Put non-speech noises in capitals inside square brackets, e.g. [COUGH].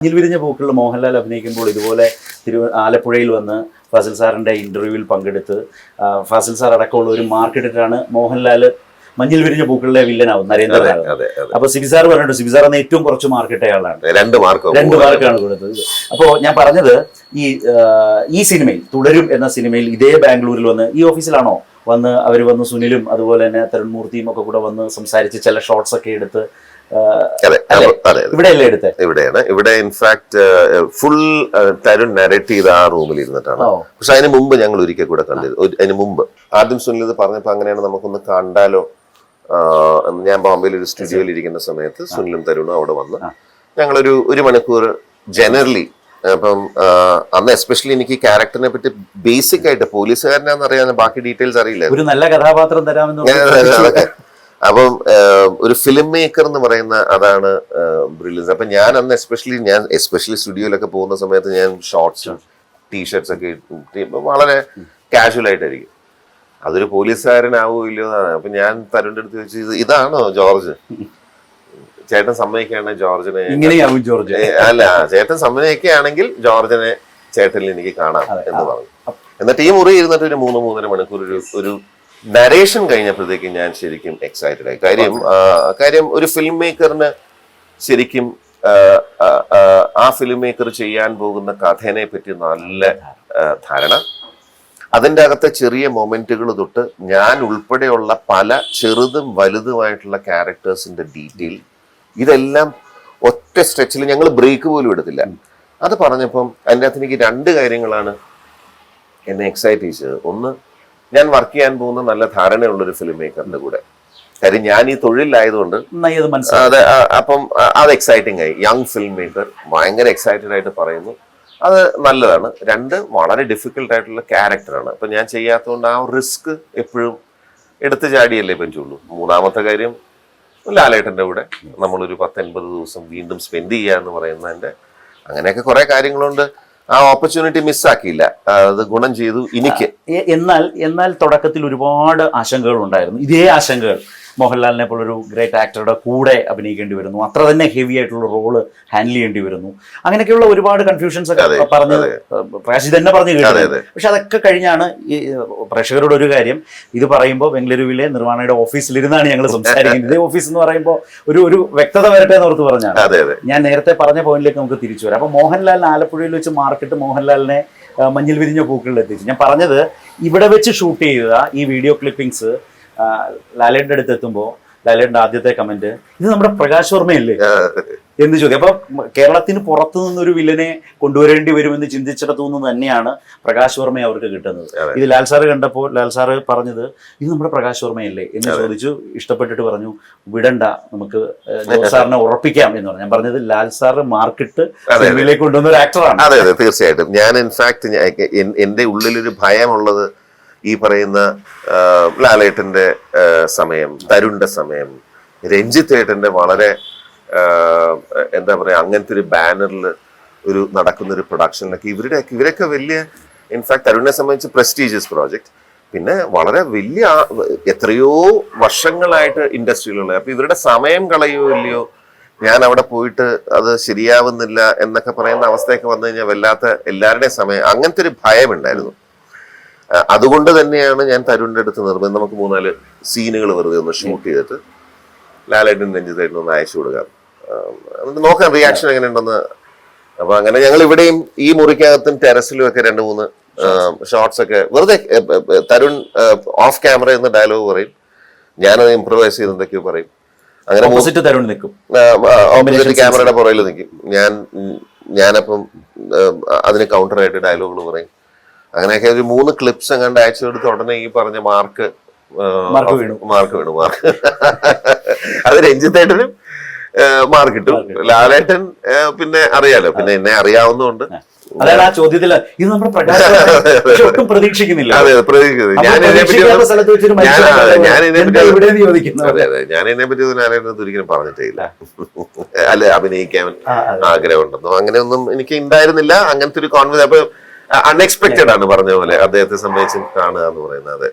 മഞ്ഞിൽ വിരിഞ്ഞ പൂക്കളിൽ മോഹൻലാൽ അഭിനയിക്കുമ്പോൾ ഇതുപോലെ തിരു ആലപ്പുഴയിൽ വന്ന് ഫാസിൽ സാറിന്റെ ഇന്റർവ്യൂവിൽ പങ്കെടുത്ത് ഫസിൽ സാർ അടക്കമുള്ള ഒരു മാർക്കറ്റിട്ടാണ് മോഹൻലാൽ മഞ്ഞിൽ വിരിഞ്ഞ പൂക്കളിലെ വില്ലനാവും നരേന്ദ്ര നരേന്ദ്രനാഥ് അപ്പൊ സിബി സാർ പറഞ്ഞിട്ട് സിബി സാർ അന്ന് ഏറ്റവും കുറച്ച് മാർക്കിട്ട അയാളാണ് രണ്ട് മാർക്ക് രണ്ട് മാർക്കാണ് കൊടുത്തത്. അപ്പോ ഞാൻ പറഞ്ഞത് ഈ ഈ സിനിമയിൽ തുടരും എന്ന സിനിമയിൽ ഇതേ ബാംഗ്ലൂരിൽ വന്ന് ഈ ഓഫീസിലാണോ വന്ന് അവർ വന്ന് സുനിലും അതുപോലെ തന്നെ തരുൺമൂർത്തിയും ഒക്കെ കൂടെ വന്ന് സംസാരിച്ച് ചില ഷോർട്സ് ഒക്കെ എടുത്ത് ഇവിടെയല്ലേ എടുത്തത് ഇവിടെയാണ്. ഇവിടെ ഇൻഫാക്ട് ഫുൾ തരുൺ നരേറ്റ് ചെയ്ത് ആ റൂമിൽ ഇരുന്നിട്ടാണ്. പക്ഷെ അതിന് മുമ്പ് ഞങ്ങൾ ഒരിക്കൽ കൂടെ കണ്ടത് അതിന് മുമ്പ്. ആദ്യം സുനിൽ ഇത് പറഞ്ഞപ്പോ അങ്ങനെയാണ് നമുക്കൊന്ന് കണ്ടാലോ? ഞാൻ ബോംബെയിൽ ഒരു സ്റ്റുഡിയോയിൽ ഇരിക്കുന്ന സമയത്ത് സുനിലും തരുണും അവിടെ വന്ന്. ഞങ്ങളൊരു ഒരു മണിക്കൂർ ജനറലി അപ്പം അന്ന് എസ്പെഷ്യലി എനിക്ക് ക്യാരക്ടറിനെ പറ്റി ബേസിക് ആയിട്ട് പോലീസുകാരനാന്നറിയാൻ ബാക്കി ഡീറ്റെയിൽസ് അറിയില്ല ഒരു നല്ല കഥാപാത്രം തരാമെന്ന്. അപ്പം ഒരു ഫിലിം മേക്കർ എന്ന് പറയുന്ന അതാണ് ബ്രില്യൻസ് അപ്പൊ ഞാൻ അന്ന് എസ്പെഷ്യലി ഞാൻ എസ്പെഷ്യലി സ്റ്റുഡിയോയിലൊക്കെ പോകുന്ന സമയത്ത് ഞാൻ ഷോർട്സും ടീഷർട്സ് ഒക്കെ വളരെ കാഷ്വൽ ആയിട്ടായിരിക്കും. അതൊരു പോലീസുകാരനാവോ ഇല്ലയോ എന്നാണ്. അപ്പൊ ഞാൻ തരുണിന്റെ അടുത്ത് ചോദിച്ചു ഇതാണോ ജോർജ്? ചേട്ടൻ സമ്മതിക്കുകയാണെങ്കിൽ ജോർജിനെ. ഇങ്ങനെയാവും ജോർജ്. അല്ല ചേട്ടൻ സമ്മതിക്കുകയാണെങ്കിൽ ജോർജിനെ ചേട്ടനിൽ എനിക്ക് കാണാം എന്ന് പറഞ്ഞു. എന്നിട്ട് ഈ മുറി ഇരുന്നിട്ട് ഒരു മൂന്ന് മൂന്നര മണിക്കൂർ ഒരു ഒരു നരേഷൻ കഴിഞ്ഞപ്പോഴത്തേക്ക് ഞാൻ ശരിക്കും എക്സൈറ്റഡ് ആയി. കാര്യം കാര്യം ഒരു ഫിലിം മേക്കറിന് ശരിക്കും ആ, ഫിലിം മേക്കർ ചെയ്യാൻ പോകുന്ന കഥേനെ പറ്റി നല്ല ധാരണ. അതിന്റെ അകത്തെ ചെറിയ മൊമെന്റുകൾ തൊട്ട് ഞാൻ ഉൾപ്പെടെയുള്ള പല ചെറുതും വലുതുമായിട്ടുള്ള ക്യാരക്ടേഴ്സിന്റെ ഡീറ്റെയിൽ ഇതെല്ലാം ഒറ്റ സ്ട്രെച്ചിൽ ഞങ്ങൾ ബ്രേക്ക് പോലും എടുത്തില്ല. അത് പറഞ്ഞപ്പം അതിന്റെ അകത്ത് എനിക്ക് രണ്ട് കാര്യങ്ങളാണ് എന്നെ എക്സൈറ്റ് ചെയ്തത് ഒന്ന് ഞാൻ വർക്ക് ചെയ്യാൻ പോകുന്ന നല്ല ധാരണയുള്ള ഒരു ഫിലിം മേക്കറിന്റെ കൂടെ. കാര്യം ഞാൻ ഈ തൊഴിലായതുകൊണ്ട് അതെ അപ്പം അത് എക്സൈറ്റിംഗ് ആയി. യങ് ഫിലിം മേക്കർ ഭയങ്കര എക്സൈറ്റഡ് ആയിട്ട് പറയുന്നു. അത് നല്ലതാണ്. രണ്ട് വളരെ ഡിഫിക്കൽട്ട് ആയിട്ടുള്ള ക്യാരക്ടറാണ് അപ്പം ഞാൻ ചെയ്യാത്തതുകൊണ്ട് ആ റിസ്ക് എപ്പോഴും എടുത്തു ചാടിയല്ലേ പറ്റുള്ളൂ. മൂന്നാമത്തെ കാര്യം ലാലേട്ടന്റെ കൂടെ നമ്മളൊരു പത്തൊൻപത് ദിവസം വീണ്ടും സ്പെൻഡ് ചെയ്യുക എന്ന് പറയുന്നതിന്റെ അങ്ങനെയൊക്കെ കുറേ കാര്യങ്ങളുണ്ട്. ആ ഓപ്പർച്യൂണിറ്റി മിസ്സാക്കിയില്ല അത് ഗുണം ചെയ്തു. എനിക്ക് എന്നാൽ എന്നാൽ തുടക്കത്തിൽ ഒരുപാട് ആശങ്കകൾ ഉണ്ടായിരുന്നു ഇതേ ആശങ്കകൾ. മോഹൻലാലിനെ പോലൊരു ഗ്രേറ്റ് ആക്ടറുടെ കൂടെ അഭിനയിക്കേണ്ടി വരുന്നു. അത്ര തന്നെ ഹെവി ആയിട്ടുള്ള റോൾ ഹാൻഡിൽ ചെയ്യേണ്ടി വരുന്നു. അങ്ങനെയൊക്കെയുള്ള ഒരുപാട് കൺഫ്യൂഷൻസ് ഒക്കെ പറഞ്ഞ്. പ്രകാശ് തന്നെ പറഞ്ഞു കേട്ടത് പക്ഷെ അതൊക്കെ കഴിഞ്ഞാണ് ഈ പ്രേക്ഷകരോട് ഒരു കാര്യം. ഇത് പറയുമ്പോൾ ബംഗളൂരുവിലെ നിർമ്മാണയുടെ ഓഫീസിലിരുന്നാണ് ഞങ്ങൾ [LAUGHS] സംസാരിക്കുന്നത്. ഇതേ ഓഫീസ് എന്ന് പറയുമ്പോൾ ഒരു ഒരു വ്യക്തത വരട്ടെ എന്ന് ഓർത്ത് പറഞ്ഞാണ്. ഞാൻ നേരത്തെ പറഞ്ഞ പോയിന്റിലേക്ക് നമുക്ക് തിരിച്ചു വരാം. അപ്പൊ മോഹൻലാലിന് ആലപ്പുഴയിൽ വെച്ച് മാർക്കറ്റ് മോഹൻലാലിനെ മഞ്ഞിൽ വിരിഞ്ഞ പൂക്കളിൽ എത്തിച്ചു. ഞാൻ പറഞ്ഞത് ഇവിടെ വെച്ച് ഷൂട്ട് ചെയ്ത ഈ വീഡിയോ ക്ലിപ്പിംഗ്സ് ലാലേട്ടന്റെ അടുത്ത് എത്തുമ്പോൾ ലാലേന്റെ ആദ്യത്തെ കമന്റ് ഇത് നമ്മുടെ പ്രകാശ് വർമ്മയല്ലേ? എന്ന് ചോദ്യം അപ്പൊ കേരളത്തിന് പുറത്തു നിന്നൊരു വില്ലനെ കൊണ്ടുവരേണ്ടി വരുമെന്ന് ചിന്തിച്ചിടത്തു നിന്ന് തന്നെയാണ് പ്രകാശ് വർമ്മയെ അവർക്ക് കിട്ടുന്നത്. ഇത് ലാൽ സാറ് കണ്ടപ്പോൾ ലാൽ സാറ് പറഞ്ഞത് ഇത് നമ്മുടെ പ്രകാശ് വർമ്മയല്ലേ? എന്ന് ചോദിച്ചു ഇഷ്ടപ്പെട്ടിട്ട് പറഞ്ഞു വിടണ്ട നമുക്ക് ജോസ് സാറിനെ ഉറപ്പിക്കാം എന്ന് പറഞ്ഞു. ഞാൻ പറഞ്ഞത് ലാൽ സാറ് മാർക്കിട്ട്. സിനിമയിലേക്ക് കൊണ്ടുവന്ന ഒരു ആക്ടറാണ് അതെ അതെ തീർച്ചയായിട്ടും. ഞാൻ ഇൻഫാക്ട് എന്റെ ഉള്ളിലൊരു ഭയമുള്ളത് ഈ പറയുന്ന ലാലേട്ടന്റെ സമയം തരുണ്ട സമയം രഞ്ജിത്ത് ഏട്ടന്റെ വളരെ എന്താ പറയാ അങ്ങനത്തെ ഒരു ബാനറിൽ ഒരു നടക്കുന്ന ഒരു പ്രൊഡക്ഷനിലൊക്കെ ഇവരുടെ ഇവരൊക്കെ വലിയ ഇൻഫാക്ട് തരുണിനെ സംബന്ധിച്ച് പ്രസ്റ്റീജിയസ് പ്രോജക്റ്റ് പിന്നെ വളരെ വലിയ എത്രയോ വർഷങ്ങളായിട്ട് ഇൻഡസ്ട്രിയിലുള്ള അപ്പൊ ഇവരുടെ സമയം കളയോ ഇല്ലയോ ഞാൻ അവിടെ പോയിട്ട് അത് ശരിയാവുന്നില്ല എന്നൊക്കെ പറയുന്ന അവസ്ഥയൊക്കെ വന്നു കഴിഞ്ഞാൽ വല്ലാത്ത എല്ലാവരുടെയും സമയം അങ്ങനത്തെ ഒരു ഭയം ഉണ്ടായിരുന്നു ആ, അതുകൊണ്ട് തന്നെയാണ് ഞാൻ തരുണിന്റെ അടുത്ത് നിർബന്ധം. നമുക്ക് മൂന്നാൽ സീനുകൾ വെറുതെ ഒന്ന് ഷൂട്ട് ചെയ്തിട്ട് ലാലേട്ടൻ രഞ്ജിതായിട്ട് ഒന്ന് അയച്ചു കൊടുക്കാം. എന്നിട്ട് നോക്കാം റിയാക്ഷൻ എങ്ങനെ ഉണ്ടെന്ന് അപ്പൊ അങ്ങനെ ഞങ്ങൾ ഇവിടെയും ഈ മുറിക്കകത്തും ടെറസിലും ഒക്കെ രണ്ട് മൂന്ന് ഷോർട്സ് ഒക്കെ വെറുതെ തരുൺ ഓഫ് ക്യാമറ എന്ന ഡയലോഗ് പറയും. ഞാനത് ഇംപ്രവൈസ് ചെയ്ത് എന്തൊക്കെയോ പറയും. അങ്ങനെ ഓപ്പോസിറ്റ് തരുൺ നിൽക്കും. ഓപ്പോസിറ്റ് ക്യാമറയുടെ പുറകിൽ നിൽക്കും. ഞാൻ ഞാനപ്പം അതിന് കൗണ്ടറായിട്ട് ഡയലോഗുകൾ പറയും. അങ്ങനെയൊക്കെ ഒരു മൂന്ന് ക്ലിപ്സ് എങ്ങാണ്ട് അയച്ചു കൊടുത്ത് ഉടനെ ഈ പറഞ്ഞ മാർക്ക് മാർക്ക് വീണു. മാർക്ക് വീണു. മാർക്ക് അത് രഞ്ജിത്തേട്ടനും മാർക്ക് കിട്ടും ലാലേട്ടൻ പിന്നെ അറിയാലോ. പിന്നെ എന്നെ അറിയാവുന്നതുകൊണ്ട്. അതായത് ആ ചോദ്യത്തിൽ ഇത് നമ്മുടെ പ്രകാശ് ഒട്ടും പ്രതീക്ഷിക്കുന്നില്ല. ഞാൻ ഇതിനെ പറ്റി ലാലേട്ടൻ ഒരിക്കലും പറഞ്ഞിട്ടേ ഇല്ല അല്ല അഭിനയിക്കാൻ. ആഗ്രഹമുണ്ടെന്നോ. അങ്ങനെയൊന്നും എനിക്ക് ഉണ്ടായിരുന്നില്ല. അങ്ങനത്തെ ഒരു കോൺഫിഡൻസ് അപ്പൊ അൺഎക്സ്പെക്റ്റഡ് ആണ് പറഞ്ഞ പോലെ. അദ്ദേഹത്തെ സംബന്ധിച്ച് കാണുക എന്ന് പറയുന്നത്. അതെ